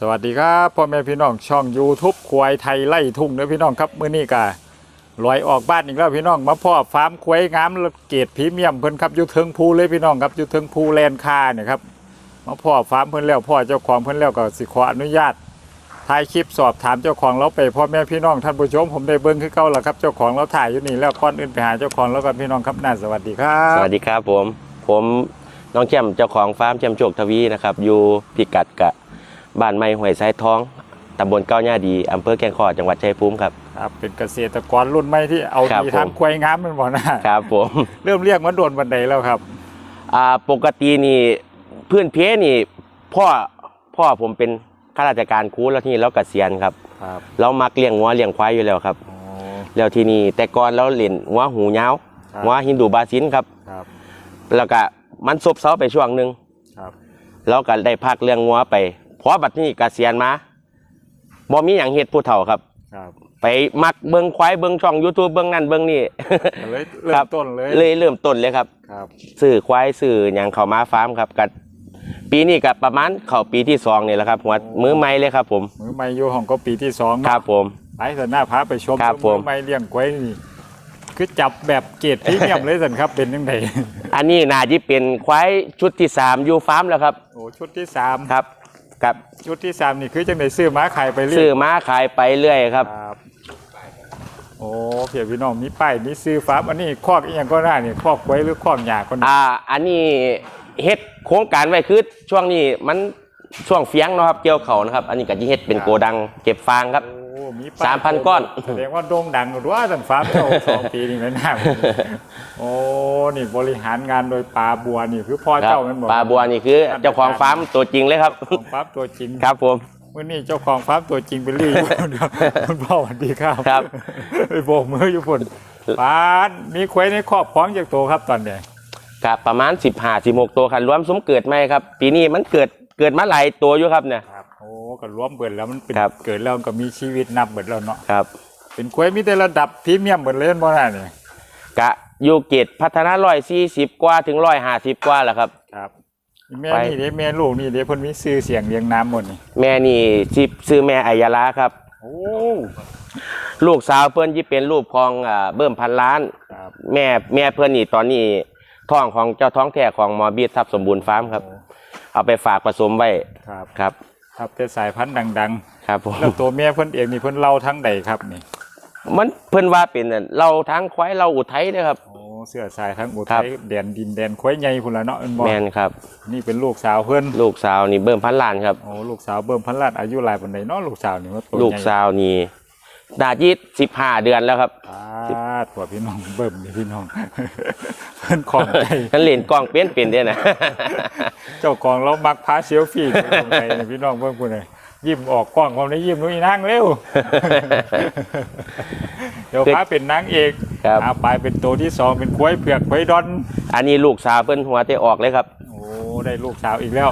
สวัสดีครับพ่อแม่พี่น้องช่อง YouTube ควายไทยไล่ทุ่งเด้อพี่น้องครับมื้อนี้ก็ลอยออกบ้านอีกแล้วพี่น้องมาพ่อฟาร์มควายงามเกรดพรีเมียมเพิ่นครับอยู่เทิงภูเลยพี่น้องครับอยู่เทิงภูแลนคาเนี่ยครับมาพ่อฟาร์มเพิ่นแล้วพ่อเจ้าของเพิ่นแล้วก็สิขออนุญาตถ่ายคลิปสอบถามเจ้าของเราไปพ่อแม่พี่น้องท่านผู้ชมผมได้เบิ่งคือเก่าแล้วครับเจ้าของเราถ่ายอยู่นี่แล้วก่อนอื่นไปหาเจ้าของแล้วกันพี่น้องครับน่าสวัสดีครับสวัสดีครับผมผมน้องแจ่มเจ้าของฟาร์มแจ่มโจกทวีนะครับอยู่พิกัดกะ บ้านไม้ห้วยสายท้องตำบลเก้าหญ้าดีอำเภอแก่งคอจังหวัดชัยภูมิครับ ครับ เป็นเกษตรกรรุ่นใหม่ที่เอาครับดีผมทางควายงามแมันบ่นะครับผมเริ่มเรียกมาโดนบันไดแล้วครับอ่าปกตินี่เพื่อนเพนี่ พ่อพ่อผมเป็นข้าราชการครูแล้วที่นี่เราเกษียณครับครับเรามักเลี้ยงงัวเลี้ยงควายอยู่แล้วครับโอ้แล้วที่นี่แต่ก่อนเราเล่นงัวหูยาวครับงัวฮินดูบาซินครับครับ แล้วก็มันซบเซาไปช่วงหนึ่งครับเราก็ได้พักเรื่องงัวไปพ อบัดนี้เกษียณมาบ่มีอย่างเฮ็ดผู้เฒ่าครับ ครับไปมักเบิ่งควายเบิ่งช่อง YouTube เบิ่งนั่นเบิ่งนี่ก็เลยเริ่ครัมบ ต้นเลยเลยเริ่มต้นเลยครับครับซื้อควายซื้อหยังเข้ามาฟาร์มครับกัปีนี้ก็ประมาณเข้าปีที่สองนี่แหละครับหัวมือใหม่เลยครับ ผมมือใหม่อยู่ห้องก็ปีที่สองคเนาะรับผม ไปสันหน้าพาไปชมครับมืผมอใหม่เลี้ยงควายนี่คือจับแบบเกรดพรีเมียมเลยสันครับเป็นยังไงอันนี้น่าจะเป็นควายชุดที่สามอยู่ฟาร์มแล้วครับโอ้ชุดที่สามครับ กับชุดที่สามนี่คือจังไดซื้อม้าขายไปเรื่ซื้ออยม้าขายไปเรื่อยครับ ครับโอ้เพียพี่น้องมีป้ายมีซื้อฟาร์มอันนี้คอกอีหยังก็ได้นี่คอกไว้หรือคอกหยาก็ได้อ่า อันนี้เฮ็ดโครงการไว้คือช่วงนี้มันช่วงเฟียงเนาะครับเกี่ยวเขานะครับ อันนี้ก็จะเฮ็ดเป็นโกดังเก็บฟางครับโอ้ มีป้ยสามพันก้อน แสดงว่าโด่งดังหรือว่าสันฟาร์มเจ้าสองปีนี่แม่น้าโอ้นี่บริหารงานโดยปลาบัวนี่คือพ่อครับเจ้ามันบอกปลาบัวนี่คือ เจ้าของฟาร์มตัวจริงเลยครับของฟาร์มตัวจริงครับผมมื่อนี้เจ้าของฟาร์มตัวจริงเป็นลี่อยู่เดี๋ยวคุณพ่อสวัสดีครับครับไปโบกมืออยู่พุ่นปานมีควายในครอบครองจากโตครับตอนเนี้ยครับประมาณ15 16ตัวครับรวมสมเกิดไหมครับ ปีนี้มันเกิดเกิดมาหลายตัวอยู่ครับเนี่ยครับ โอ้ก็รวมเบิดแล้วมันเป็นครับ เกิดแล้วมันก็มีชีวิตนับเบิดแล้วเนาะครับ เป็นควายมีแต่ระดับพรีเมียมเบิดเลยบ่น่าเนี่ยกะอยู่เกตพัฒนาร้อยสี่สิบกว่าถึงร้อยห้าสิบกว่าแหละครับ ครับแม่ไป นี่เด้แม่ลูกนี่เด้เพิ่นมีชื่อเสียงเรียงน้ำหมดนี่แม่นี่สิซื้อแม่อายาลาครับ โอ้ลูกสาวเพื่อนที่เป็นลูกของอ่าเบิ่มพันล้าน ครับแม่แม่เพื่อนนี่ตอนนี้ท้องของเจ้าท้องแท้ของหมอบีทรัพย์สมบูรณ์ฟาร์มครับ เอาไปฝากผสมไว้ครับ ครับ ครับแต่สายพันธุ์ดังครับผม ๆ แล้วตัวแม่เพิ่นเองนี่เพิ่นเล่าทั้งใดครับนี่มันเพื่อนว่าเป็นนั่นเราทั้งควายเราอุทัยเลยครับ โอ้เสื้อสายทั้งอุครัทับ ยแดนดินแดนควายใหญ่พุ่นละเนาะเอิ้นบ่แมนครับ นี่เป็นลูกสาวเพิ่นลูกสาวนี่เบิ่มพันล้านครับ โอ้ลูกสาวเบิ่มพันล้านอายุหลายปานใดเนาะลูกสาวนี่ว่าตัวลูกใหญ่สาวนี่ดาจิตสิบห้าเดือนแล้วครับ อ่า ตัวพี่น้องเบิ่มนี่พี่น้องเพิ่นของใจฉันเล่นกล้องเป็นเป็นด้วยนะเจ้าของเรามักพาเซลฟี่ไปของใจนี่พี่น้องเบิ่งพุ่นน่ะยิ้มออกกล้องความได้ยิ้มนู้นอีนางเร็วเดี๋ยวพาเป็นนางเอกครับอาไปเป็นตัวที่สองเป็นควายเผือกควายดอนอันนี้ลูกสาวเพิ่นหัวเตะออกเลยครับ โอ้ได้ลูกสาวอีกแล้ว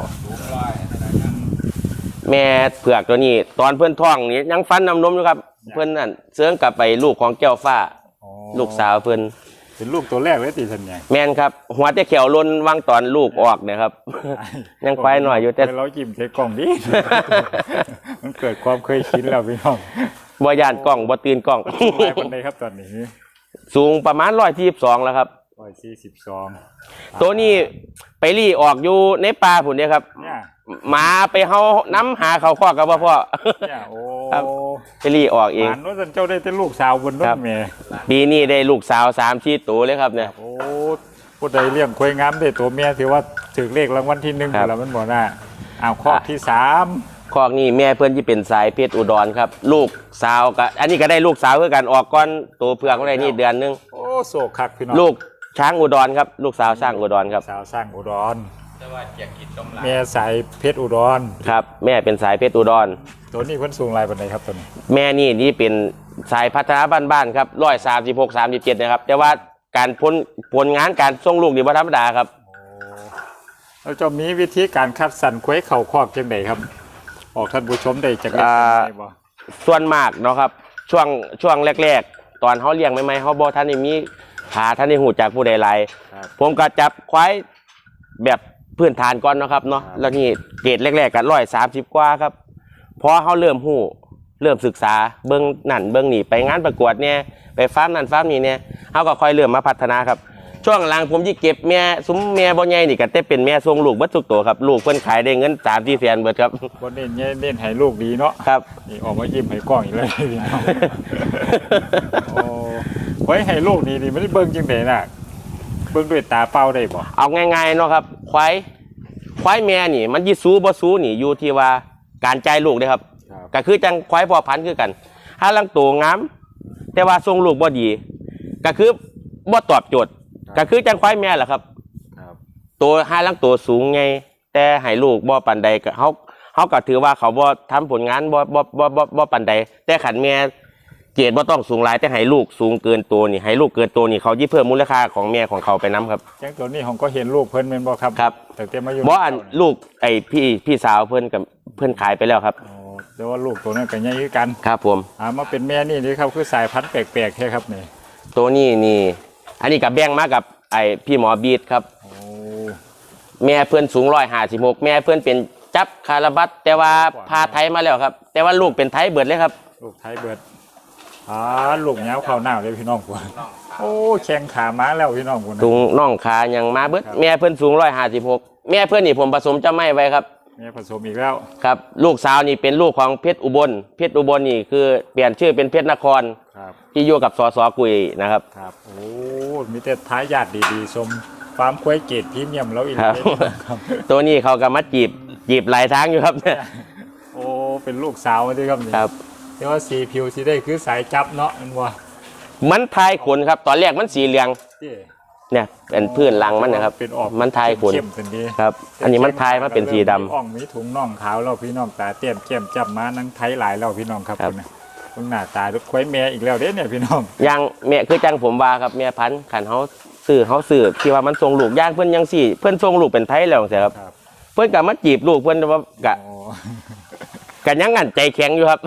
แม่เผือกตัวนี้ ตอนเพื่อนท้องนี่ยังฟันน้ำนมอยู่ครับ เพื่อนนั่นเสื่องกลับไปลูกของแก้วฟ้าอ๋อ ลูกสาวเพื่อนเป็นลูกตัวแรกเลยติสัญญาแม่นครับ หัวเตะเขียวล้นวางตอนลูกออกเนี่ยครับ ยังควายหน่อยอยู่แต่เราจิ้มใส่กล่องดิมันเกิดความเคยชินแล้วพี่น้องบ่ยานกล้องบ่ตื่นกล้องสูงไรปันใดครับตอนนี้ สูงประมาณร้อยที่สองแล้วครับ ร้อยสี่สิบสองตัวนี้ไปรีออกอยู่ในป่าผุนเนี่ยครับเนี่ยหมาไปเฮาน้ำหาเขาข้อกับว่าพ่อ เนี่ยโอ้ครับ ไปรีออกเองหานว่าสันเจ้าได้แต่ลูกสาวบนรครัถบเมย์ปีนี้ได้ลูกสาวสามชีตัวเลยครับเนี่ย โอ้ผู้ใดเลี้ยงควายงามได้ตัวเมียถือว่าถือเลขรางวัลที่หนึ่งครับแล้วมันบอกน่าอ้าวข้อที่สามคอกนี่แม่เพื่อนที่เป็นสายเพชรอุดรครับ ลูกสาวก็อันนี้ก็ได้ลูกสาวเพื่อกันออกก้อนตัวเผือกอะไรนี่เดือนหนึงโอ้โศกคักพี่น้องลูก ช้างอุดรครับ ลูกสาวช้างอุดรครับ สาวสร้างอุดรแม่สายเพชรอุดร ครับ แม่เป็นสายเพชรอุดร ตัวนี้เพิ่นสูงลายปันใดครับตัวนี้แม่นี่นี่เป็นสายพัฒนาบ้านๆครับร้อยสามสิบหกสามสิบเจ็ดนะครับ แต่ว่าการพ้นผลงานการส่งลูกนี่ว่าธรรมดาครับเราจะมีวิธีการคัดสรรควายเข่าคอกจังไดครับ ออกท่านผู้ชมได้จากเล็กอ่าได้บ่ส่วนมากเนาะครับ ช่วงช่วงแรก ๆ ตอนเขาเลี้ยงใหม่ๆเขาบอกท่านนี่มี หาท่านนี่หูจากผู้ใดไรครับผมก็จับควายแบบพื้นฐานก่อนเนาะครับเนาะครับ แล้วนี่เกรดแรกๆกันร้อยสามสิบกว่าครับพอเขาเริ่มหู้เริ่มศึกษาเบื้องนั่นเบื้องนี่ไปงานประกวดเนี่ยไปฟาร์มนั่นฟาร์มนี่เนี่ยเขาก็ค่อยเริ่มมาพัฒนาครับ ช่วงหลังผมยี่เก็บแม่ซุ้มแม่บ่ใหญ่นี่ก็แต่เป็นแม่ทรงลูกเบัดทุกตัวครับลูกเพิ่นขายได้เงินสามสี่แสนเบิดครับบนเน้นเน้นเน้นให้ลูกดีเนาะครับ นี่ออกมายิ้มให้กล้องอีกเลยพี่น้องโอ้ ไว้ให้ลูกนี่นี่มันเบิ่งจังไดน่ะเบิ่งด้วยตาเปล่าได้บ่เอาง่ายๆเนาะครับควายควายแม่นี่ มันยี่สูบ่สูนี่อยู่ที่ว่าการใจายลูกเด้อครับครับ ก็คือจังควายพ่อพันธุ์คือกันถ้าลังตัวงามแต่ว่าทรงลูกบ่ดี ก็คือบ่ตอบโจทย์ ก็คือจังควายแม่แหละครับครับตัวห้าลังตัวสูงไง แต่ให้ลูกบ่ปันใดก็เฮาเฮาก็ถือว่าเขาบ่ทำผลงานบ่บ่บ่บ่บ่ปันใดแต่ขันแม่ เกรดบ่ต้องสูงหลายแต่ให้ลูกสูงเกินตัวนี่ให้ลูกเกินตัวนี่เขายิ่เพิ่มมูลค่าของแม่ของเขาไปนํครับจังตัวนี้ผมก็เห็นลูกเพิ่นแม่นบ่ครับครับแต่เต็มมาอยู่บ่อันลูกไอ้พี่พี่สาวเพิ่นกับเพิ่นขายไปแล้วครับโอ้แต่ว่าลูกตัวนั้นก็ใหญ่คือกันครับผมอ่ามาเป็นแม่นี่นี่ครับคือสายพันธุ์แปลกๆแค่ครับนี่ตัวนี้นี่ อันนี้กับแบ่งมากับไอ้พี่หมอบีดครับโอ้แม่เพื่อนสูงร้อยห้าสิบหกแม่เพื่อนเป็นจับคาราบัตแต่ว่าพาไทยมาแล้วครับ แต่ว่าลูกเป็นไทยเบิดเลยครับ ลูกไทยเบิด อ่าลูกเหงาเข้าหน้าเลยพี่น้องพุ่นโอ้แข้งขามาแล้วพี่น้องพุ่นถุงน่องขายังมาเบิดแม่เพื่อนสูงร้อยห้าสิบหกแม่เพื่อนนี่ผมผสมเจ้าไม่ไว้ครับแม่ผสมอีกแล้วครับ ลูกสาวนี่เป็นลูกของเพชรอุบล เพชรอุบลนี่คือเปลี่ยนชื่อเป็นเพชรนครครับที่อยู่กับสอสอกุยนะครับครับโอ้มีแต่ท้ายญาติดีๆชมฟาร์มควายเกตพรีเมียมแล้วอีกครับครับตัวนี้เขาก็มาจีบจีบหลายทางอยู่ครับโอ้เป็นลูกสาวด้วยครับนี่ครับ แต่ว่าสีผิวสีได้คือสายจับเนาะมันว่ามันทายขนครับ ตอนแรกมันสีเหลือง ที่เนี่ยเป็นพื้นรังมันนะครับ เป็นออกมันทายขนเข้มๆเป็นดีครับ อันนี้มันทายมาเป็นสีดำมีอ่องมีถุงน่องขาวแล้วพี่น้องตาเตี้ยมเจียมจับมานังไทยหลายแล้วพี่น้องครับครับ คุณน่ะเพิ่งหน้าตาควายแม่อีกแล้วเด้เนี่ยพี่น้องอย่างแม่คือจังผมว่าครับแม่พันธุ์ขันเขาซื้อเขาซื้อที่ว่ามันทรงลูกย่างเพื่อนยังสี่ เพื่อนทรงลูกเป็นไทยแล้วเสียครับ ครับ เพื่อนกับมาจีบลูกเพื่อนว่ากะโอ้กันยังงันใจแข็งอยู่ครับ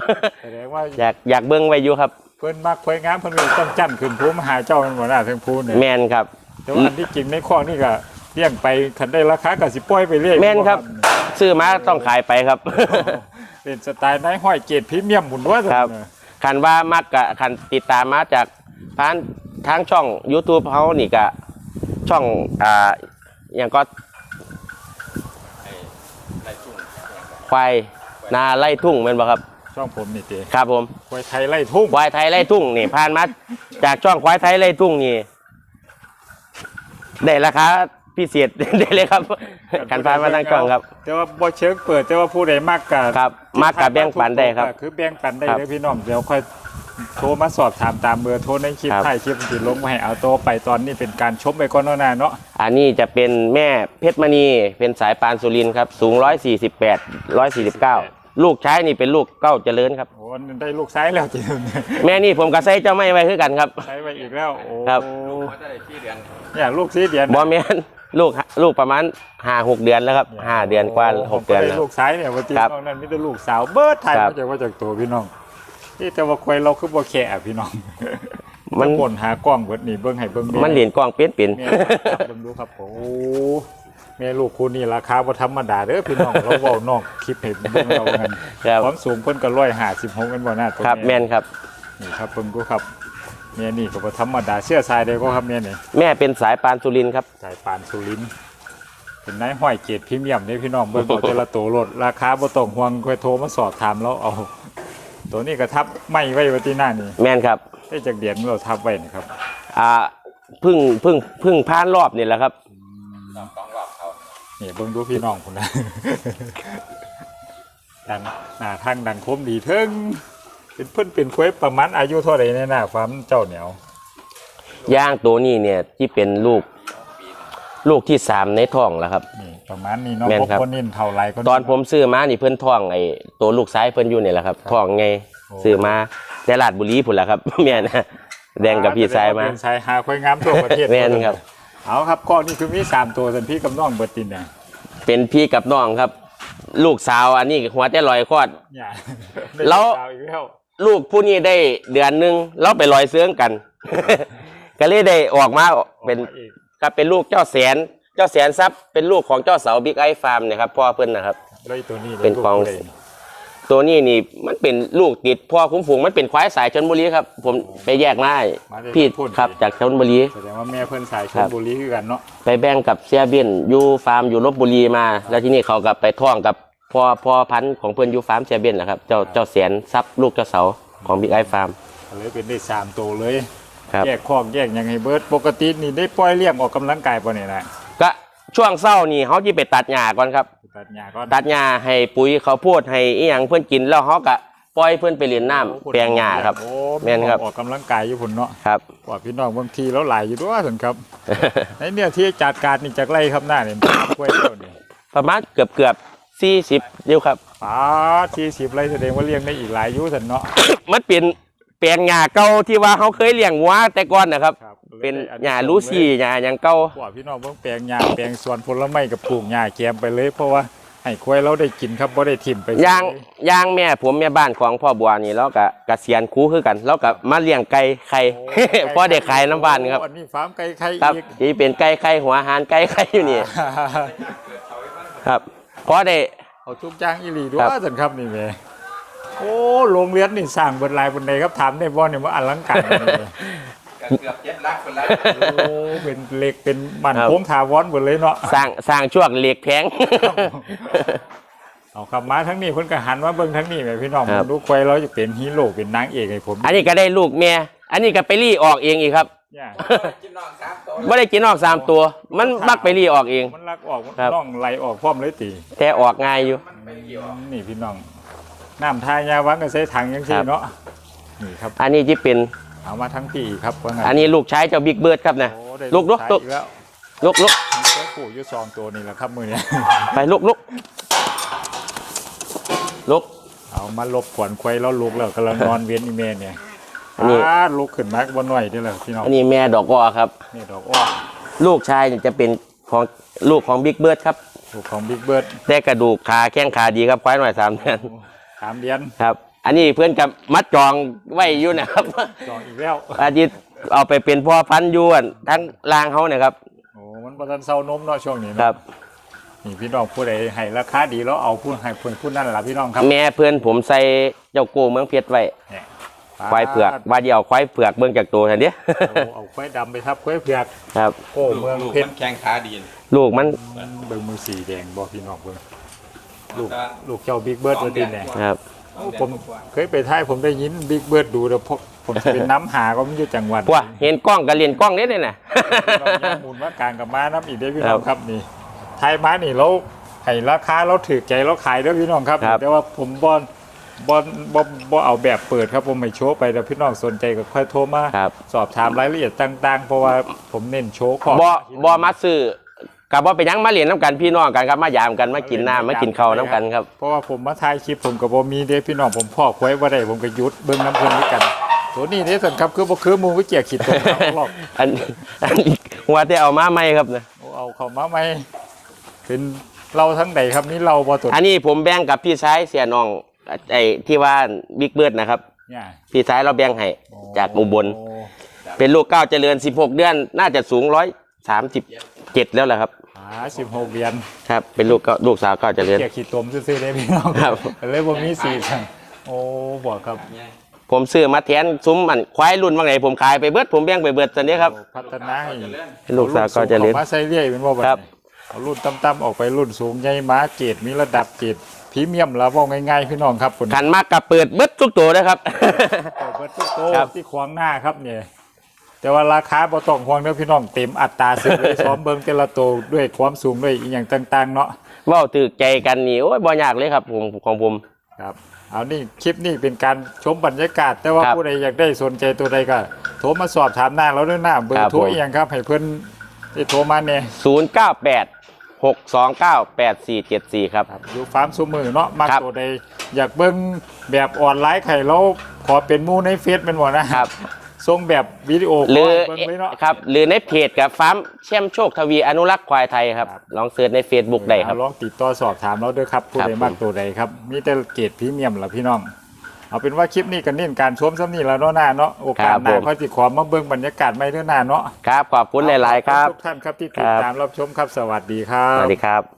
แสดง ว่าอยากอยากเบิ้งไว้อยู่ครับ เพิ่นมักควายงามเพิ่นเลยต้องจั่นขึ้นภูมิหาเจ้าเป็นหัวหน้าทั้งภูเนี่ยแมนครับ แต่ว่าอันที่จริงในข้อนี่ก็เลี้ยงไปคันได้ราคาก็สิปล่อยไปเรื่อยแม่นครับ ซื้อมาต้องขายไปครับ เป็นสไตล์นายห้อยเกรดพรีเมียมหมุนว่าครับขันว่ามักกะขันติดตามมาจากทางทางช่อง YouTube เขานี่กะช่องอ่าอย่างก็ควายนาไล่ทุ่งเป็นบ่ครับ ช่องผมนี่เตครับผมควายไทยไล่ทุ่งควายไทยไล่ทุ่งนี่ผ่านมาจากช่องควายไทยไล่ทุ่งนี่ได้ราคาพิเศษได้เลยครับขันผ่านมาทางช่องครับ แต่ว่าบ่เชิงเปิดแต่ว่าผู้ใดมากกะครับมักกะแบ่งปันได้ครับ คือแบ่งปันได้ครับเลยพี่น้องเดี๋ยวค่อยโทรมาสอบถามตามเบอร์โทรในคลิปครับถ่ายคลิปติดลงมาให้เอาโตวไปตอนนี้เป็นการชมไปก่อนเนาะนาเนาะอันนี้จะเป็นแม่เพชรมณีเป็นสายปานสุรินทร์ครับ สูง 148 149 ลูกชายนี่เป็นลูกเก้าเจริญครับ โอ้ได้ลูกซ้ายแล้วจริงแม่นี่ผมก็ใส่เจ้าไม่ไว้คือกันครับ ใช้ไปอีกแล้ว โอ้ครับ เนี่ยลูกสีเดียนบอแม่นลูกลูกประมาณห้าหกเดือนแล้วครับห้าเดือนกว่าหกเดือนผมแล้ว ลูกซ้ายเนี่ยวันที่ครับน้องนั่นไมแต่ได้ลูกสาวเบิร์ดไทยครับ มาจากว่าจากตัวพี่น้องนี่แต่ว่าควายเราคือบ่แค่พี่น้องมันบ่นหากล้องเบิดนี่เบิ่งให้เบิ่งแมันเหรียญกล้องเปลี่ยนเปลี่ยน แม่ครับเบิ่งดูครับโอ้ แม่ลูกคู่นี้ราคาบ่ธรรมดาเด้อพี่น้องเราเว้านอกคลิปให้เบิ่งเรากันครับ ความสูงเพิ่นก็156กันบ่หน้าตัวครับแม่นครับ นี่ครับเบิ่งดูครับแม่นี่ก็บ่ธรรมดาเชื่อสายได้บ่ครับแม่นี่แม่เป็นสายปานสุรินทร์ครับ สายปานสุรินทร์เป็นนายห้อยเกรดพรีเมียมนี่พี่น้องเบิ่งเอาแต่ละตัวรถราคาบ่ต้องห่วงค่อยโทรมาสอบถามแล้วเอา ตัวนี้ก็ทับไม่ไว้ไว้ที่หน้านี่แม่นครับได้จากเดียนเมื่อเราทับไว้นี่ครับ อ่าเพึ่งเพึ่งเพึ่งผ่านรอบนี่แหละครับ นี่เบิ่งดูพี่น้องพุ่นนะดังหน้าทางดังคมดีเทิงเป็นเพิ่นเป็นควายประมาณอายุเท่าไหร่ในหน้าฟาร์มเจ้าเหนียวย่างตัวนี้เนี่ยที่เป็นลูกลูกที่สามในท้องแล้วครับนี่ประมาณนี้เนาะแม่นครับบ่เน้นเท่าไหร่ก็ตอนผมซื้อมานี่เพิ่นท้องไอ้ตัวลูกซ้ายเพิ่นอยู่นี่แหละครับท้องไงซื้อมาแต่ลาดบุรีพุ่นแหละครับแม่นะแดงกับพี่ซ้ายมาเป็นสายหาควายงามทั่วประเทศแม่นครับ เอาครับข้อนี้คือมีสามตัวสันพี่กับน้องเบิดตินเนี่ยเป็นพี่กับน้องครับ ลูกสาวอันนี้หัวแต่ลอยคลอดเนี่ยแล้วได้ข่าอีกแล้วลูกผู้นี้ได้เดือนหนึงเราไปลอยเสื้องกัน ก็เลยได้ออกมาเป็นออกมาอีกครับเป็นลูกเจ้าแสน เจ้าแสนทรัพย์เป็นลูกของเจ้าเสาบิ๊กไอฟาร์มเนี่ยครับพ่อเพิ่นนะครับ แล้วไอ้ตัวนี้เป็นของลูกผู้ใด ตัวนี้นี่มันเป็นลูกติดพ่อคุ้มฝูงมันเป็นควายสายชนบุรีครับ ผมไปแยกมาให้มาได้พี่พูดครับจากชนบุรี แสดงว่าแม่เพิ่นสายชครัลบ บุรีคือกันเนาะไปแบ่งกับเสียเบียนอยู่ฟาร์มอยู่ลบบุรีมา แล้วที่นี่เขาก็ไปท่องกับพ่อพ่อพันธุ์ของเพื่อนอยู่ฟาร์มเสียเบียนนะครับ เจ้าเจ้าแสนทรัพย์ลูกเจ้าเสาของบิ๊กไอฟาร์มก็เลยเป็นได้สามตัวเลย ครับ แยกคอกแยกหยังให้เบิดปกตินี่ได้ปล่อยเลี้ยงออกกำลังกายป่ะเนี่ยนะก็ช่วงเศร้านี่เขาที่ไปตัดหญ้าก่อนครับ ตัดหญ้าก็ตัดหญ้าให้ปุ๋ยเขาวโพดให้อีหยังเพื่อนกินแล้วเขาก็ปล่อยเพื่อนไปเรียนน้ำแปลงหญ้าครับ โอ้แม่นครับ ออกกำลังกายอยู่พุ่นเนาะครับ ว่าพี่น้องบางทีแล้วหลายอยู่ด้วยสันครับ ในเนี่ยที่จัดการนี่จากไรครับหน้าเนี่ยกล้วยเจ้านี่ประมาณเกือบเกือบสี่สิบอยู่ครับป้าที่สิบไรแสดงว่าเลี้ยงได้อีกหลายอยุสันเนาะ มันเป็นแปลงหญ้าเก่าที่ว่าเขาเคยเลี้ยงวัวแต่ก่อนนะครับ ครับ เป็นหญ้าลูซี่หญ้าหยังเก่าว่าพี่น้องเบิ่งแปลงหญ้าแปลงสวนผลไม้กับปลูกหญ้าแกมไปเลยเพราะว่าให้ควายเราได้กินครับบ่ได้ถิ่มไปย่างย่างแม่ผมแม่บ้านของพ่อบัวนี่แล้วก็เกษียณครูคือกันแล้วก็มาเลี้ยงไก่ไข่โอ้พ่อเด็กขายน้ำบ้านครับโอ้อันนี้ฟาร์มไก่ไข่ครับอีกนี่เป็นไก่ไข่หัวหารไก่ไข่อยู่นี่ครับพอได้เอาทุกอย่างอีหลีด้วยครับสันครับนี่แหม่โอ้โรงเรียนนี่สร้างบนลายบนใดครับถามได้บ่เนี่ยว่าอลังการนี่ก็เกือบเจ็ ดลักคนละโอ้เป็นเหล็กเป็นมันครับ โค้งถาวรหมดเลยเนาะสร้างสร้างช่วงเหล็กแพง เอาขับมาทั้งนี้เพิ่นก็หันมาเบิ่งทั้งนี้แหม่พี่น้องครับ ดูควายเราจะเป็นฮีโร่เป็นนางเอกให้ผมอันนี้ก็ได้ลูกแม่อันนี้ก็ไปรีออกเองอีกครับเนี่ยจิ้มน้องสามตัวไม่ได้กินออกสามตัว มันมักไปรีออกเอง มันลักออกมันครับน้องไหลออกพร้อมเลยตีแต่ออกง่ายอยู่ มันไปเกี่ยวนี่พี่น้องน้ำทายาวังก็ใส่ถังยังซี่ครับ เนาะนี่ครับอันนี้ที่เป็น เอามาทั้งพี่อีกครับว่าไงอันนี้ลูกชายเจ้าบิ๊กเบิร์ดครับนะโอ้ได้ลุกลุกชายลุกอีแล้วลุกลุกมีตัวผู้อยู่สองตัวนี่แหละครับมือเนี้ยไปลุกลุกลุก เอามาลบขวนควายแล้วลุกแล้วกำลังนอนเวียนอีเมนเนี่ยอันนี้อ่าลุกขึ้นมาบนหน่อยนี่แหละพี่น้องอันนี้แม่ดอกอ้อครับ นี่ดอกอ้อลูกชายเนี่ยจะเป็นของลูกของบิ๊กเบิร์ดครับ ลูกของบิ๊กเบิร์ดแต่กระดูกขาแข้งขาดีครับควายหน่อยสามเดือนสามเดือนครับ อันนี้เพื่อนกับมัดจองไว้อยู่นะครับ จองอีกแล้วอาทิตย์เอาไปเป็นพ่อพันธุ์อยวนทั้งรางเขาเนี่ยครับ โอ้มันประทันเศร้านมเนาะช่วงนี้เนาะครับ นี่พี่น้องผู้ใดให้ราคาดีแล้วเอาผู้ให้ผู้ผู้นั่นล่ะพี่น้องครับแม่เพื่อนผมใส่เจ้าโกเมืองเพชรไว้เนี่ยควายเผือกว่าเดียวควายเผือกเบิ่งจากตัวเห็นดิโอ้เอาควายดำไปทับควายเผือกครับ โอ้เมืองลูกเพชมัรนแข้งขาดีนลูกมันเบิ่งมือสีแดงบ่พี่น้องเบิ่งลูกลูกเจ้าบิ๊กเบิร์ดตัวดินเนี่ยครับโอ้ ผมเคยไปท้ายผมได้ยินบิ๊กเบิร์ดดูแล้วพวกผมจะเป็นน้ำหาก็มันอยู่จังหวัดว่าเห็นกล้องก็เรียนกล้องเด้เนี่ยนะพี่น้องย่างมูลว่ากลางกับม้าน้ำอีกได้อพี่น้องครับครับนี่ไทยม้านี่เราให้ราคาเราถือใจเราขายเด้อพี่น้องครับครับแต่ว่าผมบอลบอลบอลบอลเอาแบบเปิดครับผมไม่โชว์ไปแต่พี่น้องสนใจก็ค่อยโทรมาครับสอบถามรายละเอียดต่าง ๆ เพราะว่าผมเน้นโชว์ของบ่บ่มาซื้อ กับบ่ไปหยังมาเรียนน้ำกันพี่น้องกันครับมายามกันมากินน้ำมากินข้าวน้ำกันครับเพราะว่าผมมาถ่ายคลิปผมกับบ่มีเด้พี่น้องผมพ่อควยว่าได้ผมก็หยุดเบิ่งน้ำเพิ่นด้วยกันตัวนี้เด้สันครับคือบ่คือหมูก็เกียกขีดตัวเอาหรอกอันอันนี้หัวแต่เอามาไหมครับนะโอ้เอาเข้ามาไหมเป็นเราทั้งใดครับนี่เราบ่ตัวอันนี้ผมแบ่งกับพี่ชายเสียน้องไอ้ที่ว่าบิ๊กเบิร์ดนะครับเนี่ยพี่ชายเราแบ่งให้จากอุบลโเป็นลูกเก้าวเจริญ 16 เดือน น่าจะสูงร้อย สามสิบเจ็ดแล้วแหละครับอ่า16เดือนครับ เป็นลูกเก้าลูกสาวเก้าวเจริญเกียกขีดตมซื่อๆได้พี่น้องครับเลยบ่มีสีสั่งโอ้บอกครับ ผมซื้อมาแทนซุ้มมันควายรุ่นว่าไงผมขายไปเบิดผมแบ่งไปเบิดตอนนี้ครับพัฒนาให้เป็นลูกสาวเก้าวเจริญอามาใส่เรื่อยเป็นว่าแบบครับเอารุ่นต่ำๆออกไปรุ่นสูงใหญ่ม้าเกรดมีระดับเกรดพรีเมียมแล้วว่าง่ายๆพี่น้องครับคุณขันมากกับเปิดเบิดทุกตัวนะครับเปิดเบิดทุกโตครับที่ขวางหน้าครับเนี่ย แต่ว่าราคาบ่ต้องห่วงเด้อพี่น้องเต็มอัตราซื้อเลยซ้อมเบิ่งแต่ละโตวด้วยความสูงด้วยอีกอย่างต่างๆเนาะเว่าถือใจกันนี่โอ้ยบ่ยากเลยครับผมของผม ครับ เอานี่คลิปนี้เป็นการชมบรรยากาศ แต่ว่าครับผู้ใดอยากได้สนใจตัวใดก็โทรมาสอบถามหน้าเราด้วยหน้าเบอครัร์บโทรผม อีกอย่างครับให้เพื่อนได้โทรมาเนี่ย0 9 8 6 2 9 8 4 7 4 ครับ ครับอยู่ฟาร์มซูมือเนาะมากครับตัวใดอยากเบิ่งแบบออนไลน์ไข่เราขอเป็นหมู่ในเฟซเป็นบ่นะครับ ส่งแบบวิดีโอหรือขให้เบิ่งเลยเนาะ ครับหรือในเพจกับฟาร์มแช่มโชคทวีอนุรักษ์ควายไทยครับ ครับ ลองเสิร์ชใน Facebook ได้ครับ ลองติดต่อสอบถามเราด้วยครับผู้ครับใดมากผมตัวใดครับ มีแต่เกรดพรีเมียมล่ะพี่น้อง เอาเป็นว่าคลิปนี้กันเน้นการชมซ้ำนี่แล้วเนาะหน้าเนาะโอกาสหน้าเขาสิขอมาเบิ่งบรรยากาศใหม่เด้อหน้าเนาะครับ ขอบคุณหลาย ๆ ครับ ขอณทุกท่านครับที่ติดครับตามรับชมครับสวัสดีครัสบ วัสดีครับ